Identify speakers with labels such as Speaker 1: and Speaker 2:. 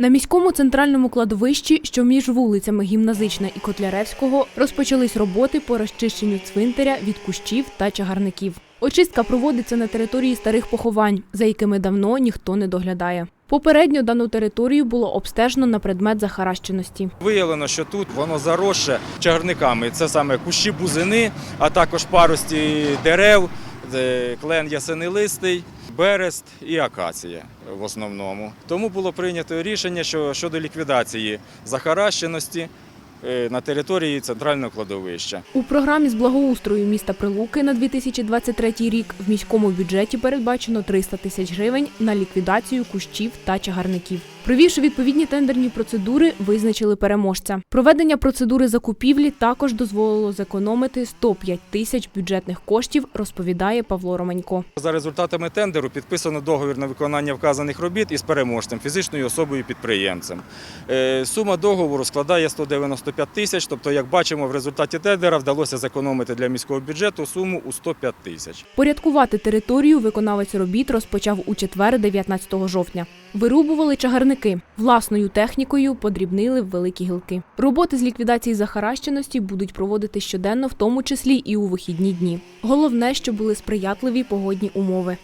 Speaker 1: На міському центральному кладовищі, що між вулицями Гімназична і Котляревського, розпочались роботи по розчищенню цвинтаря від кущів та чагарників. Очистка проводиться на території старих поховань, за якими давно ніхто не доглядає. Попередньо дану територію було обстежено на предмет захаращеності.
Speaker 2: Виявлено, що тут воно заросше чагарниками. Це саме кущі бузини, а також парості дерев, е, клен ясенилистий, берест і акація в основному. Тому було прийнято рішення що щодо ліквідації захаращеності е, на території центрального кладовища.
Speaker 1: У програмі з благоустрою міста Прилуки на 2023 рік в міському бюджеті передбачено 300 тисяч гривень на ліквідацію кущів та чагарників. Провівши відповідні тендерні процедури, визначили переможця. Проведення процедури закупівлі також дозволило зекономити 105 тисяч бюджетних коштів, розповідає Павло Романько.
Speaker 2: За результатами тендеру підписано договір на виконання вказаних робіт із переможцем, фізичною особою підприємцем. Е, Сума договору складає 195 тисяч. Тобто, як бачимо, в результаті тендера вдалося зекономити для міського бюджету суму у 105 тисяч.
Speaker 1: Порядкувати територію виконавець робіт розпочав у четвер, 19 жовтня. Вирубували чагарники. Власною технікою подрібнили великі гілки. Роботи з ліквідації захаращеності будуть проводити щоденно, в тому числі і у вихідні дні. Головне, щоб були сприятливі погодні умови.